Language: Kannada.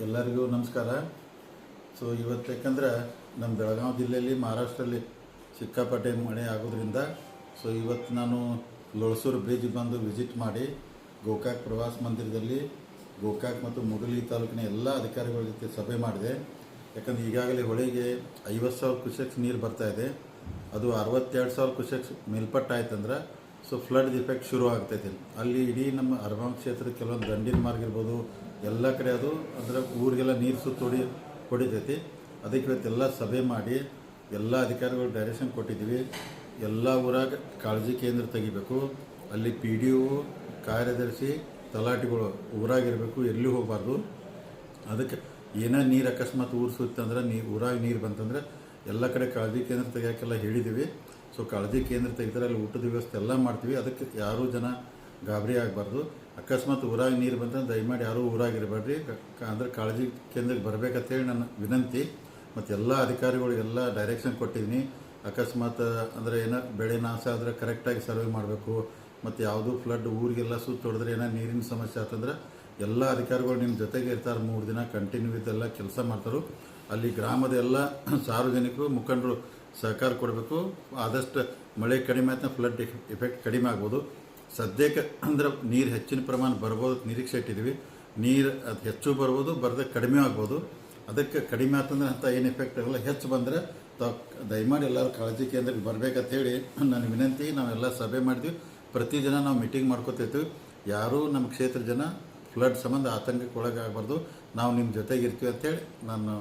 ಎಲ್ಲರಿಗೂ ನಮಸ್ಕಾರ. ಸೊ ಇವತ್ತು ಯಾಕಂದ್ರೆ ನಮ್ಮ ಬೆಳಗಾವಿ ಜಿಲ್ಲೆಯಲ್ಲಿ, ಮಹಾರಾಷ್ಟ್ರಲ್ಲಿ ಸಿಕ್ಕಾಪಟ್ಟೆ ಮಳೆ ಆಗೋದ್ರಿಂದ ಸೊ ಇವತ್ತು ನಾನು ಲೋಳಸೂರು ಬ್ರಿಡ್ಜ್ ಬಂದು ವಿಸಿಟ್ ಮಾಡಿ, ಗೋಕಾಕ್ ಪ್ರವಾಸ ಮಂದಿರದಲ್ಲಿ, ಗೋಕಾಕ್ ಮತ್ತು ಮುಗಲಿ ತಾಲೂಕಿನ ಎಲ್ಲ ಅಧಿಕಾರಿಗಳ ಜೊತೆ ಸಭೆ ಮಾಡಿದೆ. ಯಾಕಂದ್ರೆ ಈಗಾಗಲೇ ಹೊಳೆಗೆ ಐವತ್ತು ಸಾವಿರ ಕ್ಯೂಸೆಕ್ಸ್ ನೀರು ಇದೆ. ಅದು ಅರವತ್ತೆರಡು ಸಾವಿರ ಕ್ಯೂಸೆಕ್ಸ್ ಮೇಲ್ಪಟ್ಟಾಯ್ತಂದ್ರೆ ಸೊ ಫ್ಲಡ್ ಇಫೆಕ್ಟ್ ಶುರು ಆಗ್ತೈತೆ ಅಲ್ಲಿ ಇಡೀ ನಮ್ಮ ಅರ್ಬನ್ ಕ್ಷೇತ್ರದ ಕೆಲವೊಂದು ದಂಡಿನ ಮಾರ್ಗ ಇರ್ಬೋದು ಎಲ್ಲ ಕಡೆ ಅದು ಅಂದರೆ ಊರಿಗೆಲ್ಲ ನೀರು ಸುತ್ತೋಡಿ ಹೊಡಿ ಹೊಡಿತೈತಿ. ಅದಕ್ಕೆ ಇವತ್ತೆಲ್ಲ ಸಭೆ ಮಾಡಿ ಎಲ್ಲ ಅಧಿಕಾರಿಗಳು ಡೈರೆಕ್ಷನ್ ಕೊಟ್ಟಿದ್ದೀವಿ. ಎಲ್ಲ ಊರಾಗ ಕಾಳಜಿ ಕೇಂದ್ರ ತೆಗಿಬೇಕು. ಅಲ್ಲಿ ಪಿ ಡಿ ಒ ಕಾರ್ಯದರ್ಶಿ, ತಲಾಟಿಗಳು ಊರಾಗಿರಬೇಕು, ಎಲ್ಲಿ ಹೋಗಬಾರ್ದು. ಅದಕ್ಕೆ ಏನೇ ನೀರು ಅಕಸ್ಮಾತ್ ಊರು ಸುತ್ತಂದ್ರೆ ನೀ ಊರಾಗ ನೀರು ಬಂತಂದ್ರೆ ಎಲ್ಲ ಕಡೆ ಕಾಳಜಿ ಕೇಂದ್ರ ತೆಗಿಯೋಕ್ಕೆಲ್ಲ ಹೇಳಿದ್ದೀವಿ. ಸೊ ಕಾಳಜಿ ಕೇಂದ್ರ ತೆಗೆದ್ರೆ ಅಲ್ಲಿ ಊಟದ ವ್ಯವಸ್ಥೆ ಎಲ್ಲ ಮಾಡ್ತೀವಿ. ಅದಕ್ಕೆ ಯಾರೂ ಜನ ಗಾಬರಿ ಆಗಬಾರ್ದು. ಅಕಸ್ಮಾತ್ ಊರಾಗ ನೀರು ಬಂತಂದ್ರೆ ದಯಮಾಡಿ ಯಾರೂ ಊರಾಗಿರಬೇಡ್ರಿ. ಅಂದರೆ ಕಾಳಜಿ ಕೇಂದ್ರಕ್ಕೆ ಬರಬೇಕಂತೇಳಿ ನನ್ನ ವಿನಂತಿ. ಮತ್ತು ಎಲ್ಲ ಅಧಿಕಾರಿಗಳಿಗೆಲ್ಲ ಡೈರೆಕ್ಷನ್ ಕೊಟ್ಟಿದ್ದೀನಿ ಅಕಸ್ಮಾತ್, ಅಂದರೆ ಏನೋ ಬೆಳೆ ನಾಶ ಆದರೆ ಕರೆಕ್ಟಾಗಿ ಸರ್ವೆ ಮಾಡಬೇಕು. ಮತ್ತು ಯಾವುದೂ ಫ್ಲಡ್ ಊರಿಗೆಲ್ಲ ಸುತ್ತ ಹೊಡೆದ್ರೆ ಏನೋ ನೀರಿನ ಸಮಸ್ಯೆ ಆತಂದ್ರೆ ಎಲ್ಲ ಅಧಿಕಾರಿಗಳು ನಿಮ್ಮ ಜೊತೆಗೆ ಇರ್ತಾರೆ. ಮೂರು ದಿನ ಕಂಟಿನ್ಯೂ ಇದೆಲ್ಲ ಕೆಲಸ ಮಾಡ್ತಾರೆ. ಅಲ್ಲಿ ಗ್ರಾಮದ ಎಲ್ಲ ಸಾರ್ವಜನಿಕರು, ಮುಖಂಡರು ಸಹಕಾರ ಕೊಡಬೇಕು. ಆದಷ್ಟು ಮಳೆ ಕಡಿಮೆ ಆಯ್ತು ಫ್ಲಡ್ ಎಫೆಕ್ಟ್ ಕಡಿಮೆ ಆಗ್ಬೋದು. ಸದ್ಯಕ್ಕೆ ಅಂದ್ರೆ ನೀರು ಹೆಚ್ಚಿನ ಪ್ರಮಾಣ ಬರ್ಬೋದು, ನಿರೀಕ್ಷೆ ಇಟ್ಟಿದ್ದೀವಿ. ನೀರು ಅದು ಹೆಚ್ಚು ಬರ್ಬೋದು, ಬರದೆ ಕಡಿಮೆ ಆಗ್ಬೋದು. ಅದಕ್ಕೆ ಕಡಿಮೆ ಆತಂದ್ರೆ ಅಂತ ಏನು ಎಫೆಕ್ಟ್ ಆಗಲ್ಲ. ಹೆಚ್ಚು ಬಂದರೆ ತಾವು ದಯಮಾಡಿ ಎಲ್ಲರೂ ಕಾಳಜಿ ಕೇಂದ್ರಕ್ಕೆ ಬರಬೇಕಂತ ಹೇಳಿ ನನ್ನ ವಿನಂತಿ ನಾವೆಲ್ಲ ಸಭೆ ಮಾಡಿದ್ವಿ ಪ್ರತಿದಿನ ನಾವು ಮೀಟಿಂಗ್ ಮಾಡ್ಕೋತಿರ್ತೀವಿ. ಯಾರೂ ನಮ್ಮ ಕ್ಷೇತ್ರ ಜನ ಫ್ಲಡ್ ಸಂಬಂಧ ಆತಂಕಕ್ಕೆ ಒಳಗಾಗಬಾರ್ದು. ನಾವು ನಿಮ್ಮ ಜೊತೆಗೆ ಇರ್ತೀವಿ ಅಂತೇಳಿ ನಾನು